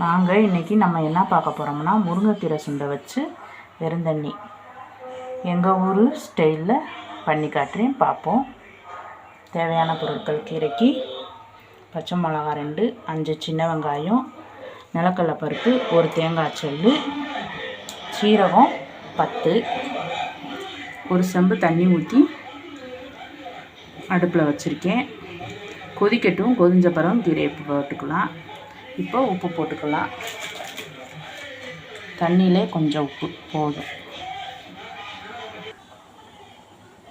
நாங்கள் இன்றைக்கி நம்ம என்ன பார்க்க போகிறோம்னா முருங்கைக்கீரை சுண்டை வச்சு வெறுந்தண்ணி. எங்கள் ஊர் ஸ்டைலில் பண்ணி காட்டுறேன் பார்ப்போம். தேவையான பொருட்கள் கீரைக்கு பச்சை மிளகா ரெண்டு அஞ்சு சின்ன வெங்காயம் நிலக்கடலை பருப்பு ஒரு தேங்காய் செல்லு சீரகம் பத்து ஒரு செம்பு தண்ணி ஊற்றி அடுப்பில் வச்சுருக்கேன். கொதிக்கட்டும் கொதிஞ்ச பிறகு கீரையை போட்டுக்கலாம். இப்போ உப்பு போட்டுக்கலாம். தண்ணியிலே கொஞ்சம் உப்பு போதும்.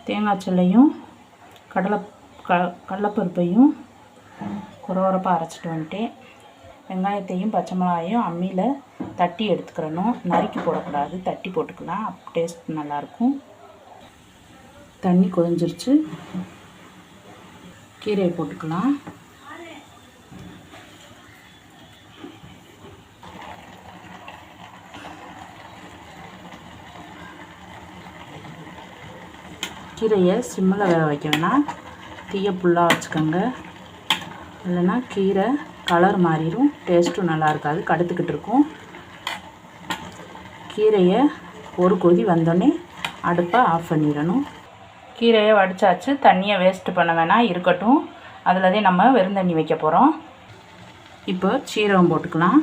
தேங்காய் சில்லையும் கடலை க கடலைப்பருப்பையும் குறவரப்பாக அரைச்சிட்டு வந்துட்டேன். வெங்காயத்தையும் பச்சை மிளகாயும் அம்மியில் தட்டி எடுத்துக்கிறணும். நறுக்கி போடக்கூடாது. தட்டி போட்டுக்கலாம். டேஸ்ட் நல்லாயிருக்கும். தண்ணி கொதிஞ்சிருச்சு. கீரையை போட்டுக்கலாம். கீரையை சிம்மில் வேக வைக்க வேணாம் தீயை ஃபுல்லாக வச்சுக்கோங்க. இல்லைன்னா கீரை கலர் மாறிடும் டேஸ்ட்டும் நல்லா இருக்காது கடுத்துக்கிட்டு இருக்கும். கீரையை ஒரு கொதி வந்தோடனே அடுப்பை ஆஃப் பண்ணிடணும். கீரையை வடித்தாச்சு தண்ணியை வேஸ்ட்டு பண்ண வேணாம் இருக்கட்டும். அதில் தான் நம்ம வெறுந்தண்ணி வைக்க போகிறோம் இப்போ சீரகம் போட்டுக்கலாம்.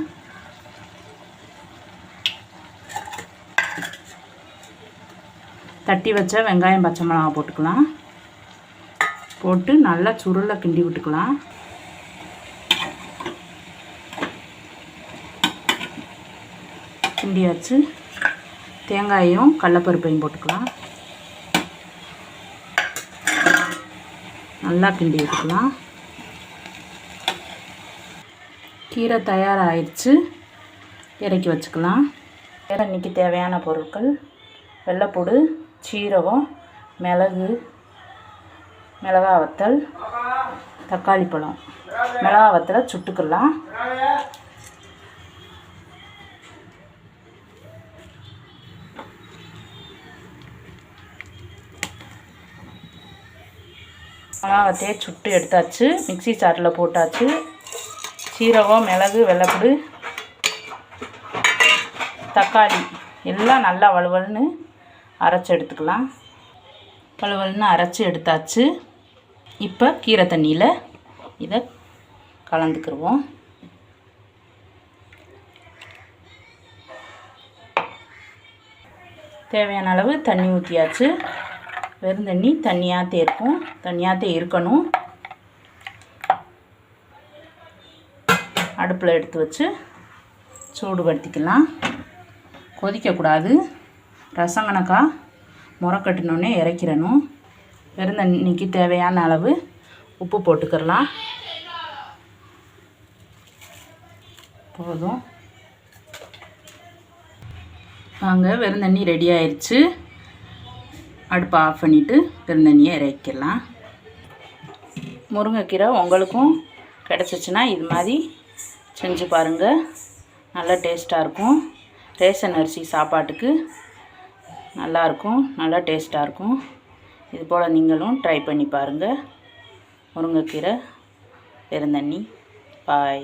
தட்டி வச்ச வெங்காயம் பச்சை மிளகா போட்டுக்கலாம். போட்டு நல்லா சுருளை கிண்டி விட்டுக்கலாம். கிண்டியாச்சு. தேங்காயும் கடலப்பருப்பையும் போட்டுக்கலாம். நல்லா கிண்டி விட்டுக்கலாம். கீரை தயாராகிடுச்சு இறக்கி வச்சுக்கலாம். வேறு இன்றைக்கி தேவையான பொருட்கள் வெள்ளைப்பூடு சீரகம் மிளகு மிளகா வத்தல் தக்காளி பழம். மிளகா வத்தலை சுட்டுக்கலாம். மிளகாவத்தையே சுட்டு எடுத்தாச்சு. மிக்சி சாட்டில் போட்டாச்சு. சீரகம் மிளகு வெள்ளைப்பூடு தக்காளி எல்லாம் நல்லா வலுவலுன்னு அரைச்சி எடுத்துக்கலாம். வலுவலுன்னு அரைச்சி எடுத்தாச்சு. இப்போ கீரை தண்ணியில் இதை கலந்துக்கிடுவோம் தேவையான அளவு தண்ணி ஊற்றியாச்சு வெறும் தண்ணி தண்ணியாகத்தே இருக்கும். தண்ணியாகத்தே இருக்கணும். அடுப்பில் எடுத்து வச்சு சூடுபடுத்திக்கலாம். கொதிக்கக்கூடாது. ரசம் கணக்காக முறை கட்டினோடனே இறக்கிடணும் வெறும் தண்ணிக்கு தேவையான அளவு உப்பு போட்டுக்கிறலாம். போதும். வாங்க வெறும் தண்ணி ரெடி ஆயிடுச்சு அடுப்பை ஆஃப் பண்ணிவிட்டு வெறும் தண்ணியை இறக்கிடலாம் முருங்கைக்கீரை உங்களுக்கும் கிடச்சிச்சின்னா இது மாதிரி செஞ்சு பாருங்கள் நல்லா டேஸ்ட்டாக இருக்கும். ரேஷன் அரிசி சாப்பாட்டுக்கு. நல்லாயிருக்கும் நல்லா டேஸ்ட்டாக இருக்கும் இது போல் நீங்களும் ட்ரை பண்ணி பாருங்கள் முருங்கைக்கீரை பெருந்தண்ணி. பாய்.